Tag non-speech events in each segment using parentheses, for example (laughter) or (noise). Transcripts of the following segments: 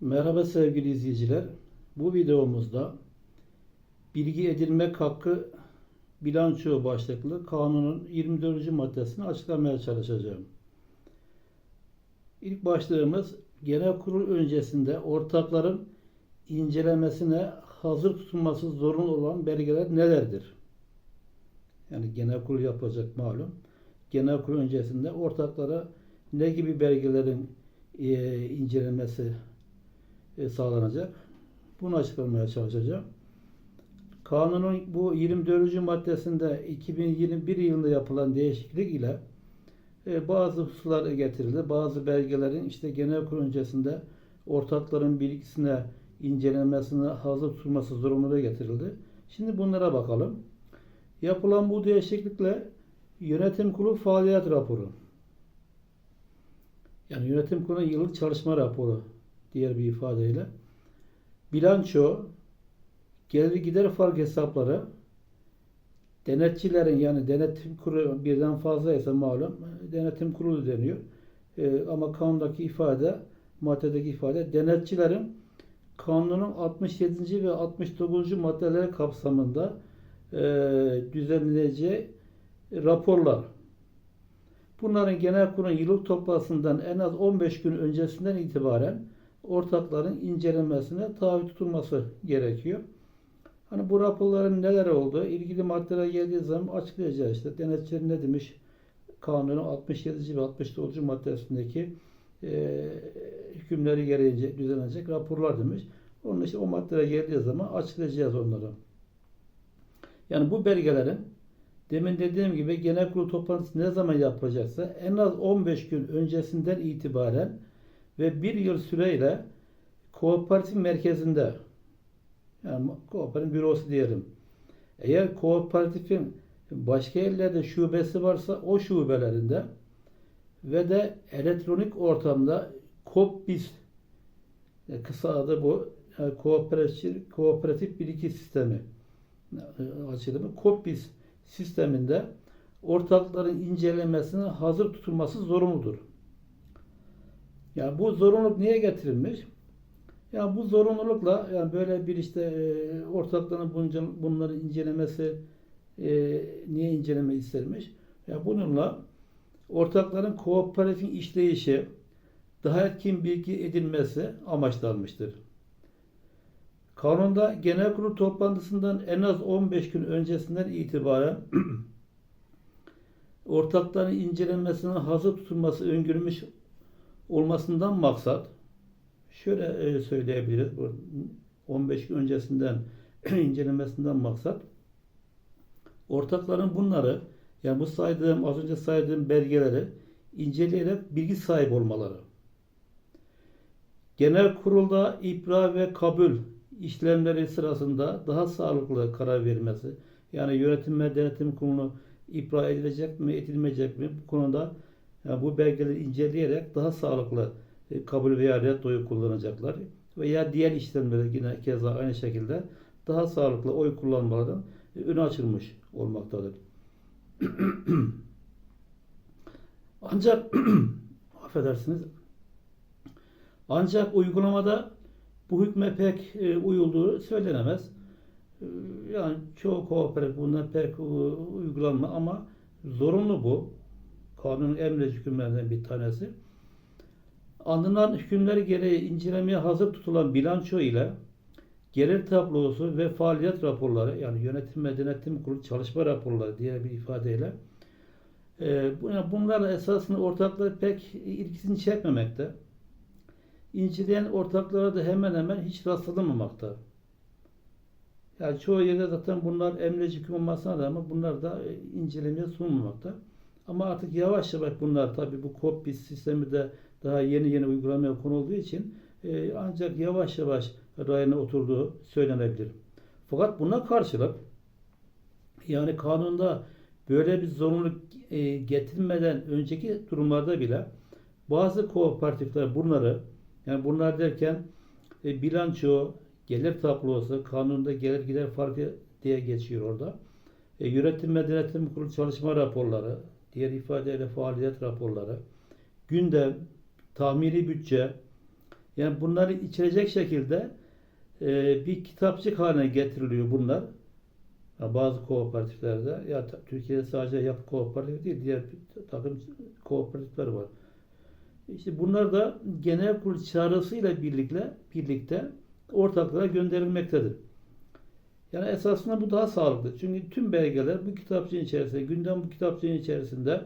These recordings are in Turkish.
Merhaba sevgili izleyiciler. Bu videomuzda bilgi edinmek hakkı bilanço başlıklı kanunun 24. maddesini açıklamaya çalışacağım. İlk başlığımız genel kurul öncesinde ortakların incelemesine hazır tutulması zorunlu olan belgeler nelerdir? Yani genel kurul yapacak malum. Genel kurul öncesinde ortaklara ne gibi belgelerin e, incelenmesi e, sağlanacak. Bunu açıklamaya çalışacağım. Kanunun bu 24. maddesinde 2021 yılında yapılan değişiklik ile e, bazı hususlar getirildi. Bazı belgelerin işte genel kurul öncesinde ortakların bilgisine incelenmesine hazır tutulması zorunluluğu getirildi. Şimdi bunlara bakalım. Yapılan bu değişiklikle yönetim kurulu faaliyet raporu yani yönetim kurulu yıllık çalışma raporu diğer bir ifadeyle bilanço, gelir gider fark hesapları, denetçilerin yani denetim kurulu birden fazla ise malum denetim kurulu deniyor. Ee, ama kanundaki ifade, maddedeki ifade denetçilerin kanunun 67. ve 69. maddeleri kapsamında e, düzenleneceği raporlar. Bunların genel kurulun yıllık toplantısından en az 15 gün öncesinden itibaren ortakların incelenmesine tabi tutulması gerekiyor. Hani bu raporların neler olduğu, ilgili maddelere geldiği zaman açıklayacağız işte. Denetçiler ne demiş? Kanunun 67. ve 69. maddesindeki e, hükümleri gereğince düzenlenecek raporlar demiş. Onun için o maddelere geldiği zaman açıklayacağız onları. Yani bu belgelerin demin dediğim gibi genel kurul toplantısı ne zaman yapılacaksa en az 15 gün öncesinden itibaren ve bir yıl süreyle kooperatif merkezinde yani kooperatif bürosu diyelim. Eğer kooperatifin başka yerlerde şubesi varsa o şubelerinde ve de elektronik ortamda KOPBIS e, kısa adı bu yani kooperatif, kooperatif bilgi sistemi e, açılımı KOPBIS sisteminde ortakların incelemesine hazır tutulması zorunludur. Yani bu zorunluluk niye getirilmiş? Yani bu zorunlulukla yani böyle bir işte e, ortakların bunca, bunları incelemesi e, niye inceleme istermiş? Yani bununla ortakların kooperatifin işleyişi daha etkin bilgi edilmesi amaçlanmıştır. Kanunda genel kurul toplantısından en az 15 gün öncesinden itibaren (clears throat) ortakların incelenmesine hazır tutulması öngörülmüş olmasından maksat şöyle e, söyleyebiliriz. 15 gün öncesinden (clears throat) incelenmesinden maksat ortakların bunları yani bu saydığım az önce saydığım belgeleri inceleyerek bilgi sahibi olmaları. Genel kurulda ibra ve kabul işlemleri sırasında daha sağlıklı karar vermesi. Yani yönetim ve denetim kurulu ibra edilecek mi, edilmeyecek mi? Bu konuda yani bu belgeleri inceleyerek daha sağlıklı e, kabul veya red oyu kullanacaklar. Veya diğer işlemleri yine keza aynı şekilde daha sağlıklı oy kullanmaların e, önü açılmış olmaktadır. (clears throat) Ancak (clears throat) affedersiniz ancak uygulamada bu hükme pek e, uyulduğu söylenemez. E, yani çoğu kooperatif bundan pek e, uygulanma ama zorunlu bu. Kanunun emredici hükümlerinden bir tanesi. Alınan hükümler gereği incelemeye hazır tutulan bilanço ile gelir tablosu ve faaliyet raporları yani yönetim ve denetim kurulu çalışma raporları diye bir ifadeyle e, bunlar esasında ortaklar pek ilgisini çekmemekte inceleyen ortaklara da hemen hemen hiç rastlanmamakta. Yani çoğu yerde zaten bunlar emreci hüküm olmasına rağmen bunlar da e, incelemeye sunulmamakta. Ama artık yavaş yavaş bunlar tabi bu COPBIS sistemi de daha yeni yeni uygulamaya konulduğu için e, ancak yavaş yavaş rayına oturduğu söylenebilir. Fakat buna karşılık yani kanunda böyle bir zorunluluk e, getirmeden önceki durumlarda bile bazı kooperatifler bunları yani bunlar derken e, bilanço, gelir tablosu, kanunda gelir gider farkı diye geçiyor orada. E, yönetim ve denetim kurulu çalışma raporları, diğer ifadeyle faaliyet raporları, gündem, tahmini bütçe, Yani bunları içerecek şekilde e, bir kitapçık haline getiriliyor bunlar. Ya bazı kooperatiflerde ya Türkiye'de sadece yapı kooperatif değil diğer takım kooperatifler var. İşte bunlar da genel kurul çağrısıyla birlikte birlikte ortaklığa gönderilmektedir. Yani esasında bu daha sağlıklı. Çünkü tüm belgeler bu kitapçığın içerisinde, gündem bu kitapçığın içerisinde,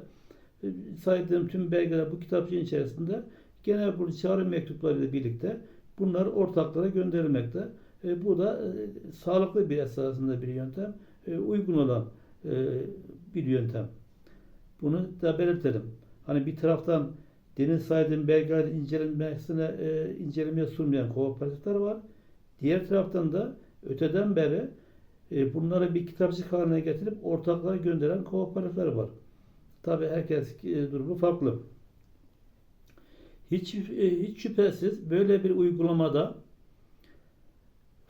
e, saydığım tüm belgeler bu kitapçığın içerisinde genel kurul çağrı mektuplarıyla birlikte bunlar ortaklara gönderilmekte. E, bu da e, sağlıklı bir esasında bir yöntem, e, uygun olan e, bir yöntem. Bunu da belirtelim. Hani bir taraftan demin saydığım belgeler incelenmesine e, incelemeye sunmayan kooperatifler var. Diğer taraftan da öteden beri e, bunları bir kitapçık haline getirip ortaklara gönderen kooperatifler var. Tabi herkes e, durumu farklı. Hiç, e, hiç şüphesiz böyle bir uygulamada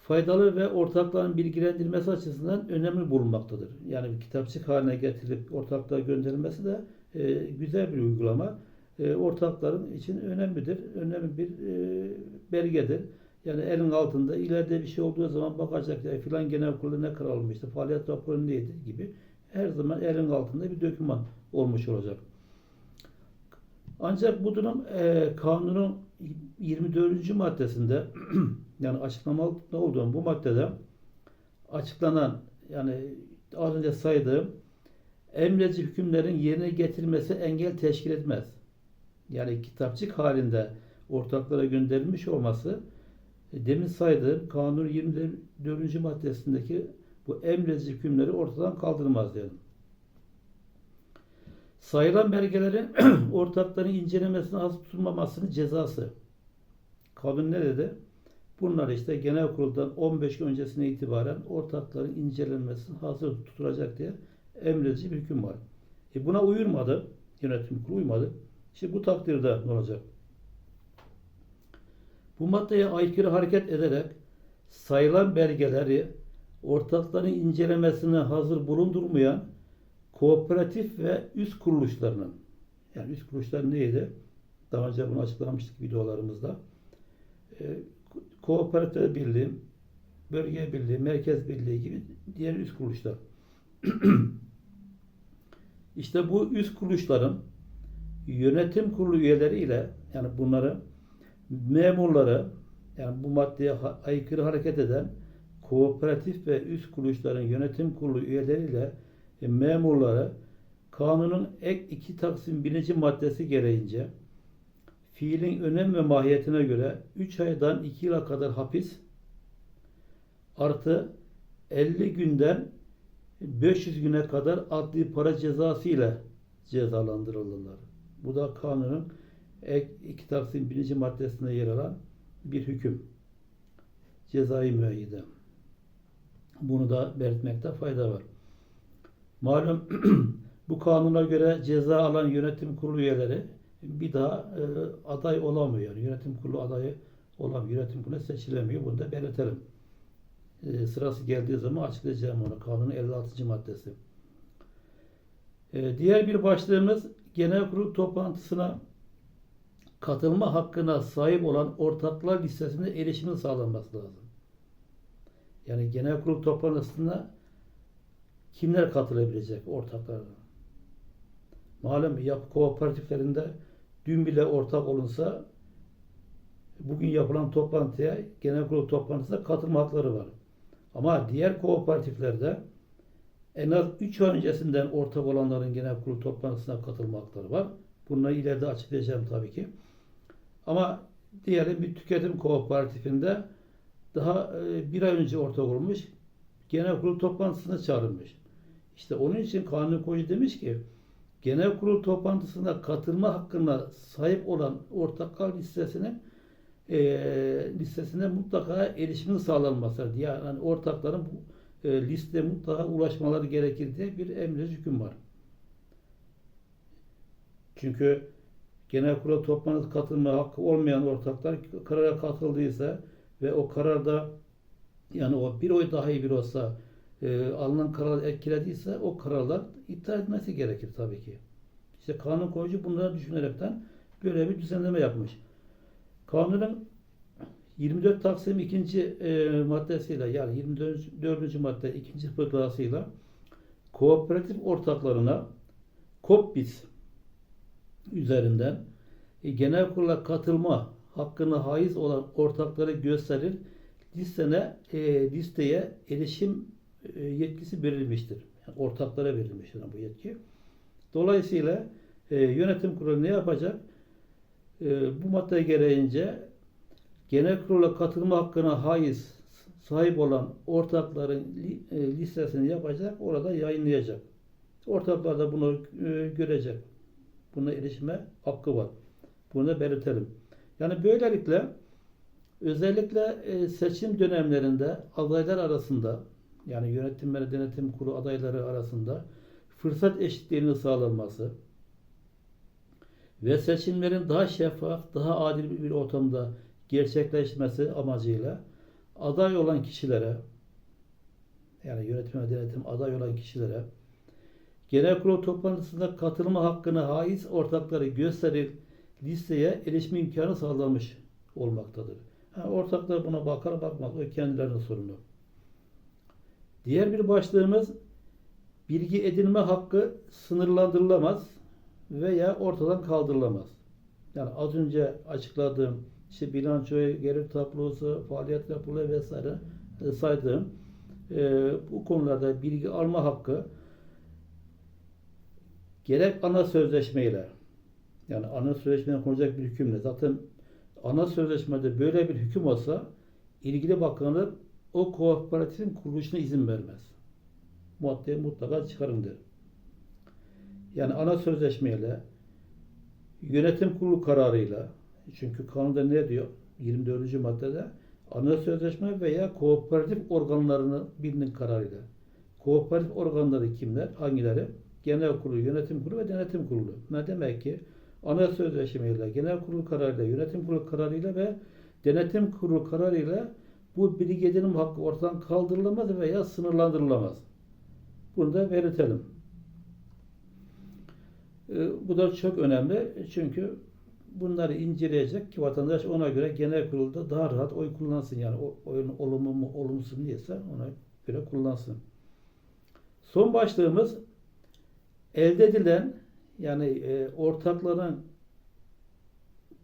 faydalı ve ortakların bilgilendirilmesi açısından önemli bulunmaktadır. Yani bir kitapçık haline getirilip ortaklığa gönderilmesi de e, güzel bir uygulama. E, ortakların için önemlidir. Önemli bir e, belgedir. Yani elin altında ileride bir şey olduğu zaman bakacak ya filan genel kurulu ne karar almıştı, faaliyet raporu neydi gibi her zaman elin altında bir doküman olmuş olacak. Ancak bu durum e, kanunun 24. maddesinde (clears throat) yani açıklamalı olduğum bu maddede açıklanan yani az önce saydığım emredici hükümlerin yerine getirilmesi engel teşkil etmez. Yani kitapçık halinde ortaklara gönderilmiş olması demin saydığım kanunun 24. maddesindeki bu emredici hükümleri ortadan kaldırmaz diyelim. Sayılan belgelerin (clears throat) ortakların incelemesine az tutulmamasının cezası. Kanun ne dedi? Bunlar işte genel kuruldan 15 gün öncesine itibaren ortakların incelenmesi hazır tutulacak diye emredici bir hüküm var. E buna uyulmadı. Yönetim kurulu uymadı. İşte bu takdirde ne olacak? Bu maddeye aykırı hareket ederek sayılan belgeleri ortakların incelemesine hazır bulundurmayan kooperatif ve üst kuruluşlarının yani üst kuruluşlar neydi? Daha önce bunu açıklamıştık videolarımızda. Ee, kooperatif birliği, bölge birliği, merkez birliği gibi diğer üst kuruluşlar. (clears throat) işte bu üst kuruluşların yönetim kurulu üyeleriyle yani bunları memurları yani bu maddeye aykırı hareket eden kooperatif ve üst kuruluşların yönetim kurulu üyeleriyle e, memurları kanunun ek 2 Taksim 1. maddesi gereğince fiilin önem ve mahiyetine göre 3 aydan 2 yıla kadar hapis artı 50 günden 500 güne kadar adli para cezası ile cezalandırılırlar. Bu da kanunun ek 2 Taksim 1. maddesinde yer alan bir hüküm. Cezai müeyyide. Bunu da belirtmekte fayda var. Malum (clears throat) bu kanuna göre ceza alan yönetim kurulu üyeleri bir daha e, aday olamıyor. Yönetim kurulu adayı olamıyor. Yönetim kurulu seçilemiyor. Bunu da belirtelim. E, sırası geldiği zaman açıklayacağım onu. Kanunun 56. maddesi. E, diğer bir başlığımız genel kurul toplantısına katılma hakkına sahip olan ortaklar listesine erişimin sağlanması lazım. Yani genel kurul toplantısına kimler katılabilecek ortaklar? Malum yapı kooperatiflerinde dün bile ortak olunsa bugün yapılan toplantıya genel kurul toplantısına katılma hakları var. Ama diğer kooperatiflerde en az 3 ay öncesinden ortak olanların genel kurul toplantısına katılma hakları var. Bunları ileride açıklayacağım tabii ki. Ama diyelim bir tüketim kooperatifinde daha e, bir ay önce ortak olmuş, genel kurul toplantısına çağrılmış. İşte onun için kanun koyucu demiş ki genel kurul toplantısına katılma hakkına sahip olan ortaklar listesine e, listesine mutlaka erişimin sağlanması. Yani ortakların bu e, liste mutlaka ulaşmaları gerekir diye bir emir hüküm var. Çünkü genel kurul toplantısına katılma hakkı olmayan ortaklar karara katıldıysa ve o kararda yani o bir oy dahi bir olsa e, alınan karar etkilediyse o kararlar iptal etmesi gerekir tabii ki. İşte kanun koyucu bunları düşünerekten böyle bir düzenleme yapmış. Kanunun 24 Taksim ikinci e, maddesiyle yani 24. madde ikinci fıkrasıyla kooperatif ortaklarına KOPBİS üzerinden e, genel kurula katılma hakkını haiz olan ortakları gösterir listene e, listeye erişim e, yetkisi verilmiştir. Yani ortaklara verilmiştir bu yetki. Dolayısıyla e, yönetim kurulu ne yapacak? E, bu madde gereğince genel kurula katılma hakkına haiz sahip olan ortakların e, listesini yapacak, orada yayınlayacak. Ortaklar da bunu e, görecek. Buna erişime hakkı var. Bunu belirtelim. Yani böylelikle özellikle e, seçim dönemlerinde adaylar arasında yani yönetim ve denetim kurulu adayları arasında fırsat eşitliğinin sağlanması ve seçimlerin daha şeffaf, daha adil bir ortamda gerçekleşmesi amacıyla aday olan kişilere yani yönetim ve denetim aday olan kişilere genel kurul toplantısında katılma hakkına haiz ortakları gösterir listeye erişme imkanı sağlanmış olmaktadır. Ha, ortaklar buna bakar bakmaz o kendilerinin sorunu. Diğer bir başlığımız bilgi edinme hakkı sınırlandırılamaz veya ortadan kaldırılamaz. Yani az önce açıkladığım işte bilançoyu, gelir tablosu, faaliyet raporu vesaire e, saydığım e, bu konularda bilgi alma hakkı gerek ana sözleşmeyle yani ana sözleşmeden konulacak bir hükümle zaten ana sözleşmede böyle bir hüküm olsa ilgili bakanlık o kooperatifin kuruluşuna izin vermez. Maddeyi mutlaka çıkarın der. Yani ana sözleşmeyle yönetim kurulu kararıyla çünkü kanunda ne diyor? 24. maddede ana sözleşme veya kooperatif organlarının birinin kararıyla. Kooperatif organları kimler? Hangileri? Genel kurulu, yönetim kurulu ve denetim kurulu. Ne demek ki? Ana sözleşmeyle, genel kurulu kararıyla, yönetim kurulu kararıyla ve denetim kurulu kararıyla bu bilgi hakkı ortadan kaldırılamaz veya sınırlandırılamaz. Bunu da belirtelim. Ee, Bu da çok önemli çünkü bunları inceleyecek ki vatandaş ona göre genel kurulda daha rahat oy kullansın. Yani oyun olumlu mu olumsuz mu diyese ona göre kullansın. Son başlığımız elde edilen yani e, ortakların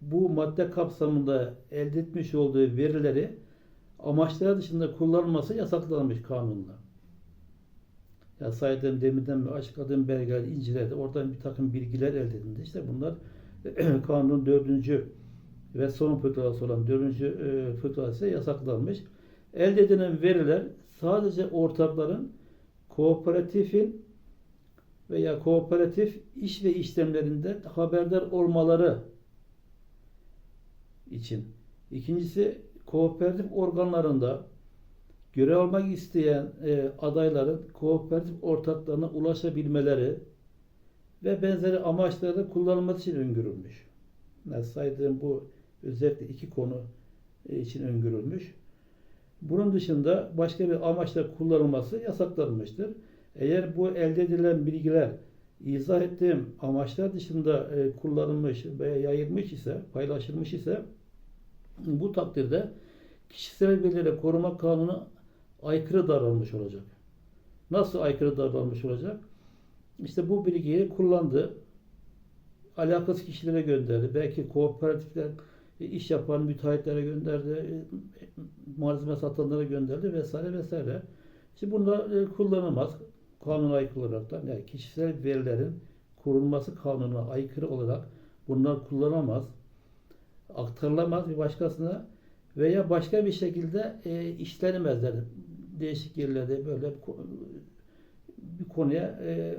bu madde kapsamında elde etmiş olduğu verileri amaçlar dışında kullanılması yasaklanmış kanunla. Ya saydığım deminden açıkladığım belgeleri inceledi. Oradan bir takım bilgiler elde edildi. İşte bunlar (clears throat) kanunun dördüncü ve son fıkrası olan dördüncü e, fıkrası yasaklanmış. Elde edilen veriler sadece ortakların kooperatifin veya kooperatif iş ve işlemlerinde haberdar olmaları için. İkincisi kooperatif organlarında görev almak isteyen e, adayların kooperatif ortaklarına ulaşabilmeleri ve benzeri amaçlarda kullanılması için öngörülmüş. Yani saydığım bu özellikle iki konu e, için öngörülmüş. Bunun dışında başka bir amaçla kullanılması yasaklanmıştır. Eğer bu elde edilen bilgiler izah ettiğim amaçlar dışında e, kullanılmış veya yayılmış ise, paylaşılmış ise bu takdirde kişisel verileri koruma kanunu aykırı davranmış olacak. Nasıl aykırı davranmış olacak? İşte bu bilgiyi kullandı. Alakasız kişilere gönderdi. Belki kooperatifler e, iş yapan müteahhitlere gönderdi. e, Malzeme satanlara gönderdi vesaire vesaire. İşte bunlar e, kullanılmaz. Kanuna aykırı olarak da yani kişisel verilerin korunması kanununa aykırı olarak bunlar kullanılamaz. Aktarılamaz bir başkasına veya başka bir şekilde e, işlenemezler. Değişik yerlerde böyle bir konuya e,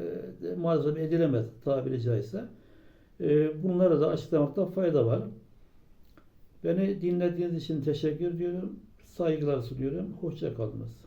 malzeme edilemez tabiri caizse. E, bunları da açıklamakta fayda var. Beni dinlediğiniz için teşekkür ediyorum. Saygılar sunuyorum. Hoşça kalınız.